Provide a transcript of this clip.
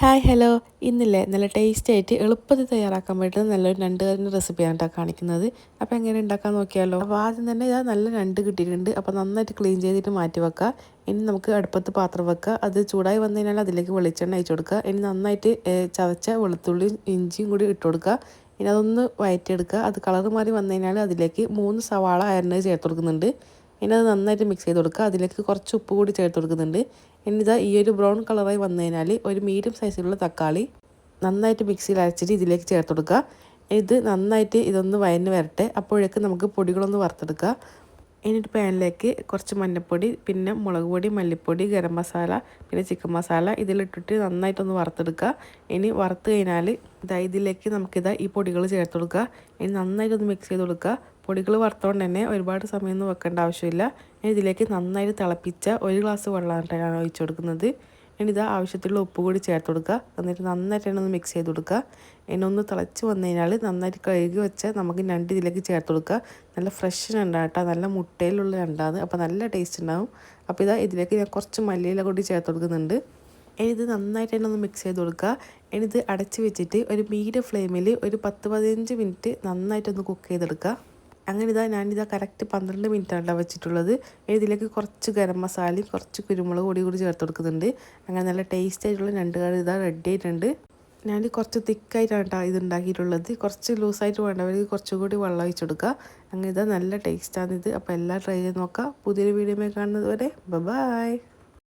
Hi hello. ഇന്നില്ലേ നല്ല taste ആയിട്ട് എളുപ്പത്തിൽ തയ്യാറാക്കാൻ പറ്റുന്ന നല്ലൊരു രണ്ട് കറിന്റെ റെസിപ്പിയാണ് കേട്ടോ കാണിക്കുന്നത്. അപ്പോൾ എങ്ങനെ ഉണ്ടാക്കാൻ നോക്കിയാലോ? അപ്പോൾ ആദ്യം തന്നെ ഇതാ നല്ല രണ്ട് കിട്ടിയിട്ടുണ്ട്. അപ്പോൾ നന്നായിട്ട് ക്ലീൻ ചെയ്തിട്ട് മാറ്റി വെക്കുക ഇനി നമുക്ക് അടുപ്പത്ത് പാത്രം വെക്കുക അത് ചൂടായി വന്നു കഴിഞ്ഞാൽ അതിലേക്ക് വെളിച്ചെണ്ണ അയച്ചു കൊടുക്കുക ഇനി നന്നായിട്ട് ചതച്ച വെളുത്തുള്ളിയും ഇഞ്ചിയും കൂടി ഇട്ട് കൊടുക്കുക ഇനി അതൊന്ന് വയറ്റിയെടുക്കുക അത് കളർ മാറി വന്നു കഴിഞ്ഞാൽ അതിലേക്ക് മൂന്ന് സവാള അരഞ്ഞത് ചേർത്ത് കൊടുക്കുന്നുണ്ട്. ഇനി അത് നന്നായിട്ട് മിക്സ് ചെയ്ത് കൊടുക്കുക. അതിലേക്ക് കുറച്ച് ഉപ്പ് കൂടി ചേർത്ത് കൊടുക്കുന്നുണ്ട്. ഇനി ഇതാ ഈ ഒരു ബ്രൗൺ കളറായി വന്നു കഴിഞ്ഞാൽ ഒരു മീഡിയം സൈസിലുള്ള തക്കാളി നന്നായിട്ട് മിക്സിയിൽ അരച്ചിട്ട് ഇതിലേക്ക് ചേർത്ത് കൊടുക്കുക. ഇത് നന്നായിട്ട് ഇതൊന്ന് വയന്ന് വരട്ടെ. അപ്പോഴേക്ക് നമുക്ക് പൊടികളൊന്ന് വറുത്തെടുക്കുക. എന്നിട്ട് പാനിലേക്ക് കുറച്ച് മഞ്ഞൾപ്പൊടി പിന്നെ മുളക് പൊടി മല്ലിപ്പൊടി ഗരം മസാല പിന്നെ ചിക്കൻ മസാല ഇതിലിട്ടിട്ട് നന്നായിട്ടൊന്ന് വറുത്തെടുക്കുക. ഇനി വറുത്ത് കഴിഞ്ഞാൽ ഇതാ ഇതിലേക്ക് നമുക്കിതാ ഈ പൊടികൾ ചേർത്ത് കൊടുക്കുക. ഇനി നന്നായിട്ടൊന്ന് മിക്സ് ചെയ്ത് കൊടുക്കുക. പൊടികൾ വറുത്തോണ്ട് തന്നെ ഒരുപാട് സമയമൊന്നും വെക്കേണ്ട ആവശ്യമില്ല. ഇനി ഇതിലേക്ക് നന്നായിട്ട് തിളപ്പിച്ച ഒരു ഗ്ലാസ് വെള്ളമാണ് ഒഴിച്ചു കൊടുക്കുന്നത്. ഇനി ആവശ്യത്തിലുള്ള ഉപ്പ് കൂടി ചേർത്ത് കൊടുക്കുക. എന്നിട്ട് നന്നായിട്ട് ഒന്ന് മിക്സ് ചെയ്ത് കൊടുക്കുക. ഇനി ഒന്ന് തിളച്ച് വന്നു കഴിഞ്ഞാൽ നന്നായിട്ട് കഴുകി വെച്ച് നമുക്ക് ഞണ്ട് ഇതിലേക്ക് ചേർത്ത് കൊടുക്കുക. നല്ല ഫ്രഷ് ഞണ്ടാട്ടോ നല്ല മുട്ടയിലുള്ള ഞണ്ടാണ്. അപ്പോൾ നല്ല ടേസ്റ്റ് ഉണ്ടാവും. അപ്പോൾ ഇതാ ഇതിലേക്ക് ഞാൻ കുറച്ച് മല്ലിയില കൂടി ചേർത്ത് കൊടുക്കുന്നുണ്ട്. ഇനി ഇത് നന്നായിട്ട് തന്നെ ഒന്ന് മിക്സ് ചെയ്ത് കൊടുക്കുക. ഇനി ഇത് അടച്ച് വെച്ചിട്ട് ഒരു മീഡിയം ഫ്ലെയിമിൽ ഒരു പത്ത് പതിനഞ്ച് മിനിറ്റ് നന്നായിട്ടൊന്ന് കുക്ക് ചെയ്തെടുക്കുക. അങ്ങനെ ഇതാ ഞാനിതാ കറക്റ്റ് പന്ത്രണ്ട് മിനിറ്റാണ് വെച്ചിട്ടുള്ളത്. ഇതിലേക്ക് കുറച്ച് ഗരം മസാലയും കുറച്ച് കുരുമുളക് പൊടി കൂടി ചേർത്ത് കൊടുക്കുന്നുണ്ട്. അങ്ങനെ നല്ല ടേസ്റ്റ് ആയിട്ടുള്ള രണ്ട് കറി ഇതാ റെഡി ആയിട്ടുണ്ട്. ഞാൻ കുറച്ച് തിക്കായിട്ടാണ് കേട്ടോ ഇത് ഉണ്ടാക്കിയിട്ടുള്ളത്. കുറച്ച് ലൂസായിട്ട് വേണ്ടവർക്ക് കുറച്ചുകൂടി വെള്ളം ഒഴിച്ചെടുക്കുക അങ്ങനെ ഇതാ നല്ല ടേസ്റ്റാണിത് അപ്പോൾ എല്ലാം ട്രൈ ചെയ്ത് നോക്കാം പുതിയൊരു വീഡിയോ കാണുന്നത് വരെ. ബൈ